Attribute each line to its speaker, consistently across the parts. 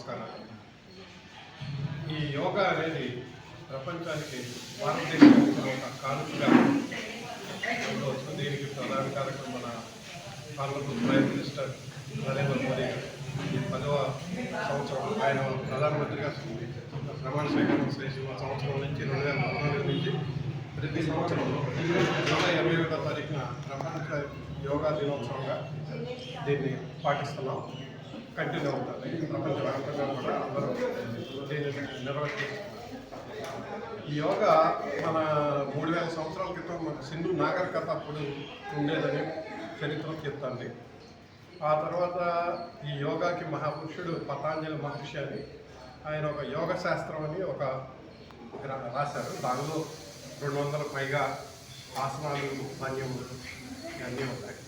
Speaker 1: నమస్కారాలు ఈ యోగా అనేది ప్రపంచానికి భారతదేశానికి ఒక కానుకగా ఉండవచ్చు. దీనికి ప్రధాన కార్యక్రమం మన parliament prime minister Narendra Modi ఈ పదవ సంవత్సరం ఆయన ప్రధానమంత్రిగా ప్రమాణ స్వీకారం చేసిన సంవత్సరం నుంచి రెండు వేల పద్నాలుగు నుంచి ప్రతి సంవత్సరం జూలై ఇరవై ఒకటో తారీఖున ప్రపంచ యోగా దినోత్సవంగా దీన్ని పాటిస్తున్నాం. కంటిన్యూ అవుతుంది ప్రపంచ వ్యాప్తంగా కూడా అందరూ దీన్ని నిర్వహిస్తారు ఈ యోగా మన మూడు వేల సంవత్సరాల క్రితం మన సింధు నాగరికత అప్పుడు ఉండేదని చరిత్ర చెప్తుంది. ఆ తర్వాత ఈ యోగాకి మహాపురుషుడు పతాంజలి మహర్షి అని ఆయన ఒక యోగ శాస్త్రం అని ఒక రాశారు. దానిలో రెండు వందల పైగా ఆసనాలు మాన్యములు ఇవన్నీ ఉంటాయి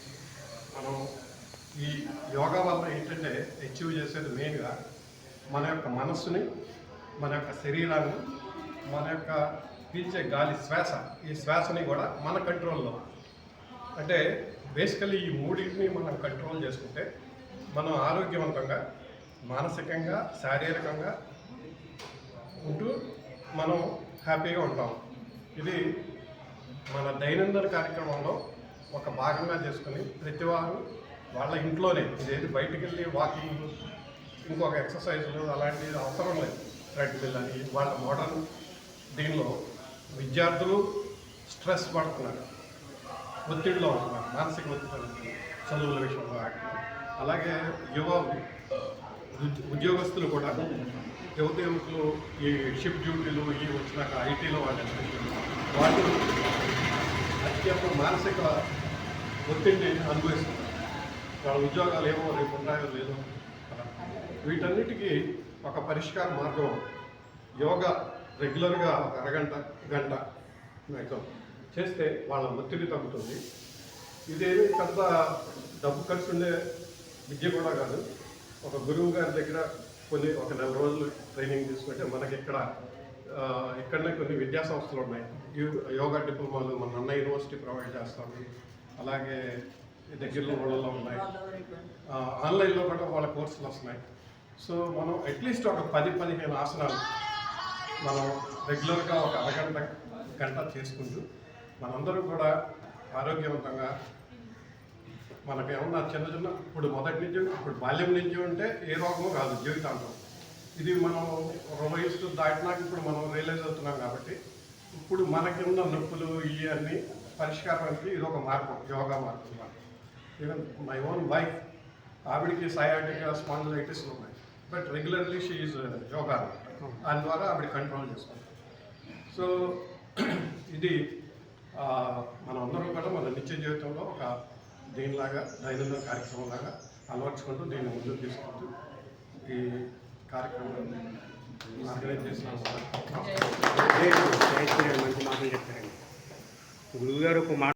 Speaker 1: మనం ఈ యోగా వల్ల ఏంటంటే అచీవ్ చేసేది మెయిన్గా మన యొక్క మనస్సుని మన యొక్క శరీరాన్ని మన యొక్క పీల్చే గాలి శ్వాస. ఈ శ్వాసని కూడా మన కంట్రోల్లో. అంటే బేసికలీ ఈ మూడింటిని మనం కంట్రోల్ చేసుకుంటే మనం ఆరోగ్యవంతంగా మానసికంగా శారీరకంగా ఉంటూ మనం హ్యాపీగా ఉంటాం. ఇది మన దైనందిన కార్యక్రమంలో ఒక భాగంగా చేసుకుని ప్రతి వారు వాళ్ళ ఇంట్లోనే. ఇదేది బయటికి వెళ్ళి వాకింగ్ ఇంకొక ఎక్సర్సైజులు అలాంటివి అవసరం లేదు. ట్రెడ్మిల్ అని వాళ్ళ మోడర్న్ దీనిలో విద్యార్థులు స్ట్రెస్ పడుతున్నారు. ఒత్తిడిలో ఉంటున్నారు. మానసిక ఒత్తిడి చదువుల విషయంలో అలాగే యువ ఉద్యోగస్తులు కూడా యువత యువకులు ఈ షిఫ్ట్ డ్యూటీలు ఈ వచ్చినాక ఐటీలో వాళ్ళు వాళ్ళు అత్యంత మానసిక ఒత్తిడిని అనుభవిస్తున్నారు. వాళ్ళ ఉద్యోగాలు ఏమో రేపు ఉన్నాయో లేదో వీటన్నిటికీ ఒక పరిష్కార మార్గం. యోగా రెగ్యులర్గా ఒక అరగంట గంట మ్యాక్సిమం చేస్తే వాళ్ళ ఒత్తిడి తగ్గుతుంది. ఇదేమి పెద్ద డబ్బు ఖర్చు ఉండే విద్య కూడా కాదు. ఒక గురువు గారి దగ్గర కొన్ని ఒక నెల రోజులు ట్రైనింగ్ తీసుకుంటే మనకి ఇక్కడ ఇక్కడనే కొన్ని విద్యా సంస్థలు ఉన్నాయి. యో- యోగా డిప్లొమాలు మన అన్న యూనివర్సిటీ ప్రొవైడ్ చేస్తుంది. అలాగే దగ్గరలో ఊళ్ళలో ఉన్నాయి. ఆన్లైన్లో కూడా వాళ్ళ కోర్సులు వస్తున్నాయి. సో మనం అట్లీస్ట్ ఒక పది పదిహేను ఆసనాలు మనం రెగ్యులర్గా ఒక అరగంట గంట చేసుకుంటూ మనందరూ కూడా ఆరోగ్యవంతంగా మనకి ఏమన్నా చిన్న చిన్న ఇప్పుడు మొదటి నుంచి ఇప్పుడు బాల్యం నుంచి ఉంటే ఏ రోగము కాదు జీవితాంతం. ఇది మనం వయసు దాటినాక ఇప్పుడు మనం రియలైజ్ అవుతున్నాం కాబట్టి ఇప్పుడు మనకి ఉన్న నొప్పులు ఇవన్నీ పరిష్కారానికి ఇది ఒక మార్గం యోగా మార్గం. ఈవెన్ మై ఓన్ వైఫ్ ఆవిడికి సయాటిక్ స్పాండిలైటిస్ ఉన్నాయి. But regularly she is yoga దాని ద్వారా ఆవిడ కంట్రోల్ చేసుకుంటాం సో ఇది ఆ, మనం అందరం కూడా మన నిత్య జీవితంలో ఒక దీనిలాగా దైనందిన కార్యక్రమం లాగా అలవర్చుకుంటూ దీన్ని ముందుకు తీసుకుంటూ ఈ కార్యక్రమాన్ని ఆర్గనైజ్ చేసినాం
Speaker 2: మంచి మాటలు చెప్పారండి. గురువుగారు ఒక మాట